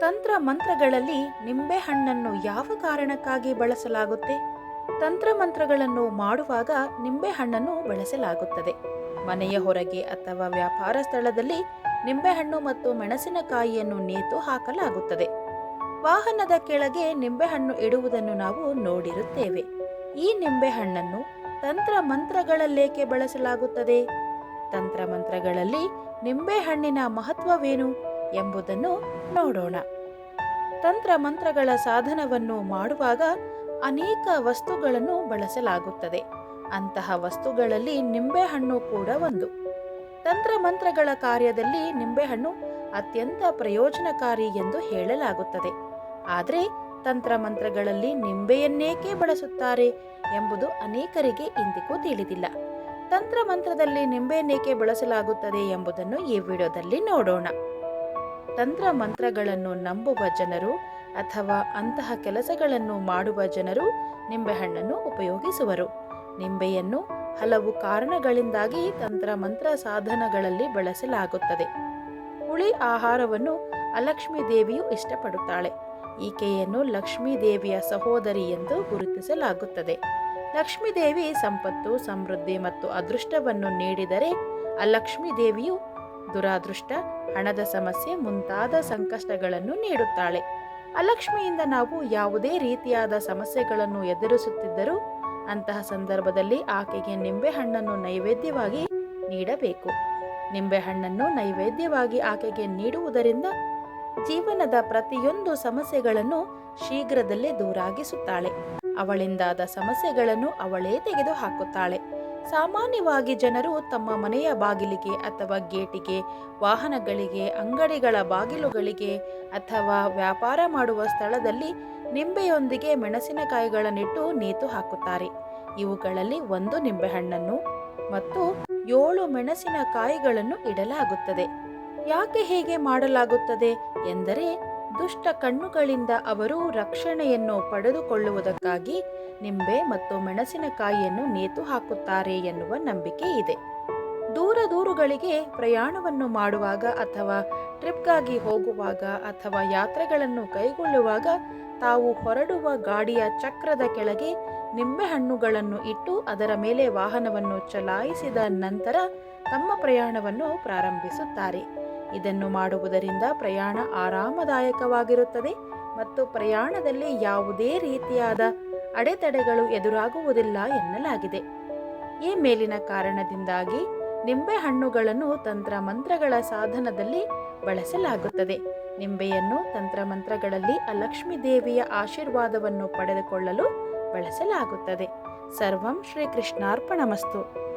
ತಂತ್ರ ಮಂತ್ರಗಳಲ್ಲಿ ನಿಂಬೆಹಣ್ಣನ್ನು ಯಾವ ಕಾರಣಕ್ಕಾಗಿ ಬಳಸಲಾಗುತ್ತೆ? ತಂತ್ರ ಮಂತ್ರಗಳನ್ನು ಮಾಡುವಾಗ ನಿಂಬೆಹಣ್ಣನ್ನು ಬಳಸಲಾಗುತ್ತದೆ. ಮನೆಯ ಹೊರಗೆ ಅಥವಾ ವ್ಯಾಪಾರ ಸ್ಥಳದಲ್ಲಿ ನಿಂಬೆಹಣ್ಣು ಮತ್ತು ಮೆಣಸಿನಕಾಯಿಯನ್ನು ನೇತು ಹಾಕಲಾಗುತ್ತದೆ. ವಾಹನದ ಕೆಳಗೆ ನಿಂಬೆಹಣ್ಣು ಇಡುವುದನ್ನು ನಾವು ನೋಡಿರುತ್ತೇವೆ. ಈ ನಿಂಬೆಹಣ್ಣನ್ನು ತಂತ್ರ ಮಂತ್ರಗಳಲ್ಲೇಕೆ ಬಳಸಲಾಗುತ್ತದೆ? ತಂತ್ರ ಮಂತ್ರಗಳಲ್ಲಿ ನಿಂಬೆಹಣ್ಣಿನ ಮಹತ್ವವೇನು? ಎಂಬುದನ್ನು ನೋಡೋಣ. ತಂತ್ರ ಮಂತ್ರಗಳ ಸಾಧನವನ್ನು ಮಾಡುವಾಗ ಅನೇಕ ವಸ್ತುಗಳನ್ನು ಬಳಸಲಾಗುತ್ತದೆ. ಅಂತಹ ವಸ್ತುಗಳಲ್ಲಿ ನಿಂಬೆಹಣ್ಣು ಕೂಡ ಒಂದು. ತಂತ್ರ ಮಂತ್ರಗಳ ಕಾರ್ಯದಲ್ಲಿ ನಿಂಬೆಹಣ್ಣು ಅತ್ಯಂತ ಪ್ರಯೋಜನಕಾರಿ ಎಂದು ಹೇಳಲಾಗುತ್ತದೆ. ಆದರೆ ತಂತ್ರ ಮಂತ್ರಗಳಲ್ಲಿ ನಿಂಬೆಯನ್ನೇಕೆ ಬಳಸುತ್ತಾರೆ ಎಂಬುದು ಅನೇಕರಿಗೆ ಇಂದಿಗೂ ತಿಳಿದಿಲ್ಲ. ತಂತ್ರ ಮಂತ್ರದಲ್ಲಿ ನಿಂಬೆಯನ್ನೇಕೆ ಬಳಸಲಾಗುತ್ತದೆ ಎಂಬುದನ್ನು ಈ ವಿಡಿಯೋದಲ್ಲಿ ನೋಡೋಣ. ತಂತ್ರ ಮಂತ್ರಗಳನ್ನು ನಂಬುವ ಜನರು ಅಥವಾ ಅಂತಹ ಕೆಲಸಗಳನ್ನು ಮಾಡುವ ಜನರು ನಿಂಬೆಹಣ್ಣನ್ನು ಉಪಯೋಗಿಸುವರು. ನಿಂಬೆಯನ್ನು ಹಲವು ಕಾರಣಗಳಿಂದಾಗಿ ತಂತ್ರ ಮಂತ್ರ ಸಾಧನಗಳಲ್ಲಿ ಬಳಸಲಾಗುತ್ತದೆ. ಹುಳಿ ಆಹಾರವನ್ನು ಅಲಕ್ಷ್ಮೀ ದೇವಿಯು ಇಷ್ಟಪಡುತ್ತಾಳೆ. ಈಕೆಯನ್ನು ಲಕ್ಷ್ಮೀ ದೇವಿಯ ಸಹೋದರಿ ಎಂದು ಗುರುತಿಸಲಾಗುತ್ತದೆ. ಲಕ್ಷ್ಮೀ ದೇವಿ ಸಂಪತ್ತು, ಸಮೃದ್ಧಿ ಮತ್ತು ಅದೃಷ್ಟವನ್ನು ನೀಡಿದರೆ ಅಲಕ್ಷ್ಮೀ ದೇವಿಯು ದುರಾದೃಷ್ಟ, ಹಣದ ಸಮಸ್ಯೆ ಮುಂತಾದ ಸಂಕಷ್ಟಗಳನ್ನು ನೀಡುತ್ತಾಳೆ. ಅಲಕ್ಷ್ಮಿಯಿಂದ ನಾವು ಯಾವುದೇ ರೀತಿಯಾದ ಸಮಸ್ಯೆಗಳನ್ನು ಎದುರಿಸುತ್ತಿದ್ದರೂ ಅಂತಹ ಸಂದರ್ಭದಲ್ಲಿ ಆಕೆಗೆ ನಿಂಬೆಹಣ್ಣನ್ನು ನೈವೇದ್ಯವಾಗಿ ನೀಡಬೇಕು. ನಿಂಬೆಹಣ್ಣನ್ನು ನೈವೇದ್ಯವಾಗಿ ಆಕೆಗೆ ನೀಡುವುದರಿಂದ ಜೀವನದ ಪ್ರತಿಯೊಂದು ಸಮಸ್ಯೆಗಳನ್ನು ಶೀಘ್ರದಲ್ಲೇ ದೂರಾಗಿಸುತ್ತಾಳೆ. ಅವಳಿಂದಾದ ಸಮಸ್ಯೆಗಳನ್ನು ಅವಳೇ ತೆಗೆದುಹಾಕುತ್ತಾಳೆ. ಸಾಮಾನ್ಯವಾಗಿ ಜನರು ತಮ್ಮ ಮನೆಯ ಬಾಗಿಲಿಗೆ ಅಥವಾ ಗೇಟಿಗೆ, ವಾಹನಗಳಿಗೆ, ಅಂಗಡಿಗಳ ಬಾಗಿಲುಗಳಿಗೆ ಅಥವಾ ವ್ಯಾಪಾರ ಮಾಡುವ ಸ್ಥಳದಲ್ಲಿ ನಿಂಬೆಯೊಂದಿಗೆ ಮೆಣಸಿನಕಾಯಿಗಳನ್ನಿಟ್ಟು ನೇತು ಹಾಕುತ್ತಾರೆ. ಇವುಗಳಲ್ಲಿ ಒಂದು ನಿಂಬೆಹಣ್ಣನ್ನು ಮತ್ತು ಏಳು ಮೆಣಸಿನಕಾಯಿಗಳನ್ನು ಇಡಲಾಗುತ್ತದೆ. ಯಾಕೆ ಹೇಗೆ ಮಾಡಲಾಗುತ್ತದೆ ಎಂದರೆ ದುಷ್ಟ ಕಣ್ಣುಗಳಿಂದ ಅವರು ರಕ್ಷಣೆಯನ್ನು ಪಡೆದುಕೊಳ್ಳುವುದಕ್ಕಾಗಿ ನಿಂಬೆ ಮತ್ತು ಮೆಣಸಿನಕಾಯಿಯನ್ನು ನೇತು ಹಾಕುತ್ತಾರೆ ಎನ್ನುವ ನಂಬಿಕೆ ಇದೆ. ದೂರ ದೂರುಗಳಿಗೆ ಪ್ರಯಾಣವನ್ನು ಮಾಡುವಾಗ ಅಥವಾ ಟ್ರಿಪ್ಗಾಗಿ ಹೋಗುವಾಗ ಅಥವಾ ಯಾತ್ರೆಗಳನ್ನು ಕೈಗೊಳ್ಳುವಾಗ ತಾವು ಹೊರಡುವ ಗಾಡಿಯ ಚಕ್ರದ ಕೆಳಗೆ ನಿಂಬೆಹಣ್ಣುಗಳನ್ನು ಇಟ್ಟು ಅದರ ಮೇಲೆ ವಾಹನವನ್ನು ಚಲಾಯಿಸಿದ ನಂತರ ತಮ್ಮ ಪ್ರಯಾಣವನ್ನು ಪ್ರಾರಂಭಿಸುತ್ತಾರೆ. ಇದನ್ನು ಮಾಡುವುದರಿಂದ ಪ್ರಯಾಣ ಆರಾಮದಾಯಕವಾಗಿರುತ್ತದೆ ಮತ್ತು ಪ್ರಯಾಣದಲ್ಲಿ ಯಾವುದೇ ರೀತಿಯಾದ ಅಡೆತಡೆಗಳು ಎದುರಾಗುವುದಿಲ್ಲ ಎನ್ನಲಾಗಿದೆ. ಈ ಮೇಲಿನ ಕಾರಣದಿಂದಾಗಿ ನಿಂಬೆಹಣ್ಣುಗಳನ್ನು ತಂತ್ರ ಮಂತ್ರಗಳ ಸಾಧನದಲ್ಲಿ ಬಳಸಲಾಗುತ್ತದೆ. ನಿಂಬೆಯನ್ನು ತಂತ್ರ ಮಂತ್ರಗಳಲ್ಲಿ ಅಲಕ್ಷ್ಮೀ ದೇವಿಯ ಆಶೀರ್ವಾದವನ್ನು ಪಡೆದುಕೊಳ್ಳಲು ಬಳಸಲಾಗುತ್ತದೆ. ಸರ್ವಂ ಶ್ರೀ ಕೃಷ್ಣಾರ್ಪಣಮಸ್ತು